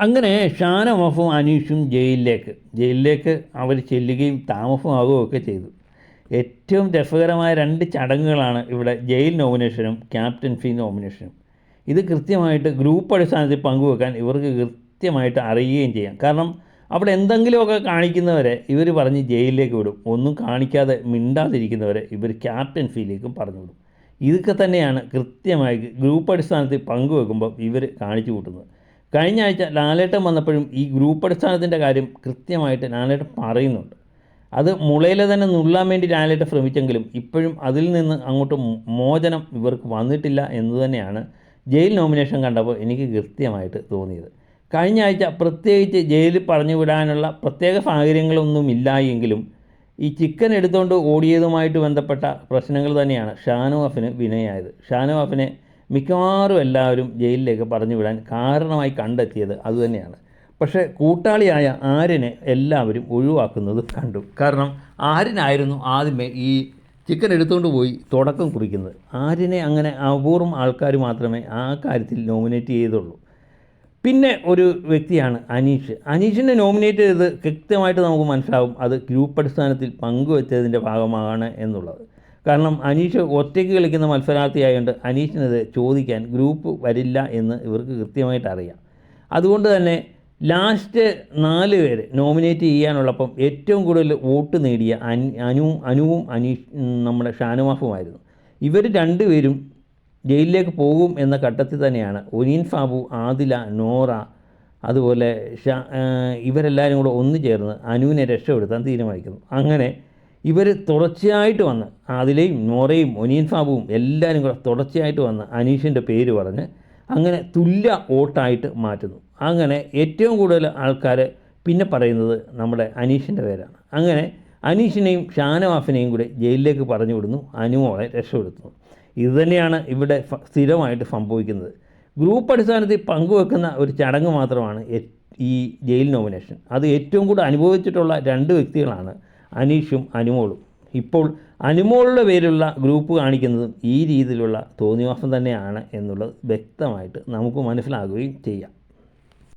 അങ്ങനെ ഷാനവാഫും അനീഷും ജയിലിലേക്ക് ജയിലിലേക്ക് അവർ ചെല്ലുകയും താമസമാകുകയും ഒക്കെ ചെയ്തു. ഏറ്റവും രസകരമായ രണ്ട് ചടങ്ങുകളാണ് ഇവിടെ ജയിൽ നോമിനേഷനും ക്യാപ്റ്റൻസി നോമിനേഷനും. ഇത് കൃത്യമായിട്ട് ഗ്രൂപ്പ് അടിസ്ഥാനത്തിൽ പങ്കുവെക്കാൻ ഇവർക്ക് കൃത്യമായിട്ട് അറിയുകയും ചെയ്യാം. കാരണം അവിടെ എന്തെങ്കിലുമൊക്കെ കാണിക്കുന്നവരെ ഇവർ പറഞ്ഞ് ജയിലിലേക്ക് വിടും. ഒന്നും കാണിക്കാതെ മിണ്ടാതിരിക്കുന്നവരെ ഇവർ ക്യാപ്റ്റൻസിയിലേക്കും പറഞ്ഞു വിടും. ഇതൊക്കെ തന്നെയാണ് കൃത്യമായി ഗ്രൂപ്പ് അടിസ്ഥാനത്തിൽ പങ്കുവെക്കുമ്പോൾ ഇവർ കാണിച്ചു കൂട്ടുന്നത്. കഴിഞ്ഞ ആഴ്ച ലാലേട്ടൻ വന്നപ്പോഴും ഈ ഗ്രൂപ്പ് അടിസ്ഥാനത്തിന്റെ കാര്യം കൃത്യമായിട്ട് ലാലേട്ടൻ പറയുന്നുണ്ട്. അത് മുളയിൽ തന്നെ നുള്ളാൻ വേണ്ടി ലാലേട്ടൻ ശ്രമിച്ചെങ്കിലും ഇപ്പോഴും അതിൽ നിന്ന് അങ്ങോട്ട് മോചനം ഇവർക്ക് വന്നിട്ടില്ല എന്ന് തന്നെയാണ് ജയിൽ നോമിനേഷൻ കണ്ടപ്പോൾ എനിക്ക് കൃത്യമായിട്ട് തോന്നിയത്. കഴിഞ്ഞ ആഴ്ച പ്രത്യേകിച്ച് ജയിലിൽ പറഞ്ഞു വിടാനുള്ള പ്രത്യേക സാഹചര്യങ്ങളൊന്നും എങ്കിലും ഈ ചിക്കൻ എടുത്തുകൊണ്ട് ഓടിയതുമായിട്ട് ബന്ധപ്പെട്ട പ്രശ്നങ്ങൾ തന്നെയാണ് ഷാനുവാഫിന് വിനയായത്. ഷാനുവാഫിനെ മിക്കവാറും എല്ലാവരും ജയിലിലേക്ക് പറഞ്ഞു വിടാൻ കാരണമായി കണ്ടെത്തിയത് അതുതന്നെയാണ് പക്ഷേ കൂട്ടാളിയായ ആര്യനെ എല്ലാവരും ഒഴിവാക്കുന്നത് കണ്ടു. കാരണം ആര്യനായിരുന്നു ആദ്യമേ ഈ ചിക്കൻ എടുത്തുകൊണ്ട് പോയി തുടക്കം കുറിക്കുന്നത്. ആര്യനെ അങ്ങനെ അപൂർവം ആൾക്കാർ മാത്രമേ ആ കാര്യത്തിൽ നോമിനേറ്റ് ചെയ്തുള്ളൂ. പിന്നെ ഒരു വ്യക്തിയാണ് അനീഷ്. അനീഷിനെ നോമിനേറ്റ് ചെയ്ത് കൃത്യമായിട്ട് നമുക്ക് മനസ്സിലാവും. അത് ഗ്രൂപ്പ് അടിസ്ഥാനത്തിൽ പങ്കുവെച്ചതിന്റെ ഭാഗമാണ് എന്നുള്ളത്. കാരണം അനീഷ് ഒറ്റയ്ക്ക് കളിക്കുന്ന മത്സരാർത്ഥിയായതുകൊണ്ട് അനീഷിനത് ചോദിക്കാൻ ഗ്രൂപ്പ് വരില്ല എന്ന് ഇവർക്ക് കൃത്യമായിട്ട് അറിയാം. അതുകൊണ്ട് തന്നെ ലാസ്റ്റ് നാല് പേര് നോമിനേറ്റ് ചെയ്യാനുള്ളപ്പം ഏറ്റവും കൂടുതൽ വോട്ട് നേടിയ അനു അനുവും അനുവും അനീഷ് നമ്മുടെ ഷാനുവാഫുമായിരുന്നു. ഇവർ രണ്ടുപേരും ജയിലിലേക്ക് പോകും എന്ന ഘട്ടത്തിൽ തന്നെയാണ്. ഒനീൻ ഫാബു ആദില നോറ അതുപോലെ ഷാ ഇവരെല്ലാവരും കൂടെ ഒന്നു ചേർന്ന് അനുവിനെ രക്ഷപ്പെടുത്താൻ തീരുമാനിക്കുന്നു. അങ്ങനെ ഇവർ തുടർച്ചയായിട്ട് വന്ന് ആദിലയും നോറയും ഒനീൻ ഫാബുവും എല്ലാവരും കൂടെ തുടർച്ചയായിട്ട് വന്ന് അനീഷിന്റെ പേര് പറഞ്ഞ് അങ്ങനെ തുല്യ വോട്ടായിട്ട് മാറ്റുന്നു. അങ്ങനെ ഏറ്റവും കൂടുതൽ ആൾക്കാർ പിന്നെ പറയുന്നത് നമ്മുടെ അനീഷിന്റെ പേരാണ്. അങ്ങനെ അനീഷിനെയും ഷാനവാഫിനെയും കൂടെ ജയിലിലേക്ക് പറഞ്ഞു വിടുന്നു. അനുമോളെ രക്ഷപ്പെടുത്തുന്നു. ഇതുതന്നെയാണ് ഇവിടെ സ്ഥിരമായിട്ട് സംഭവിക്കുന്നത്. ഗ്രൂപ്പ് അടിസ്ഥാനത്തിൽ പങ്കുവെക്കുന്ന ഒരു ചടങ്ങ് മാത്രമാണ് ഈ ജയിൽ നോമിനേഷൻ. അത് ഏറ്റവും കൂടുതൽ അനുഭവിച്ചിട്ടുള്ള രണ്ട് വ്യക്തികളാണ് അനീഷും അനുമോളും. ഇപ്പോൾ അനുമോളുടെ പേരുള്ള ഗ്രൂപ്പ് കാണിക്കുന്നതും ഈ രീതിയിലുള്ള തോന്നിവാസം തന്നെയാണ് എന്നുള്ളത് വ്യക്തമായിട്ട് നമുക്ക് മനസ്സിലാകുകയും ചെയ്യാം.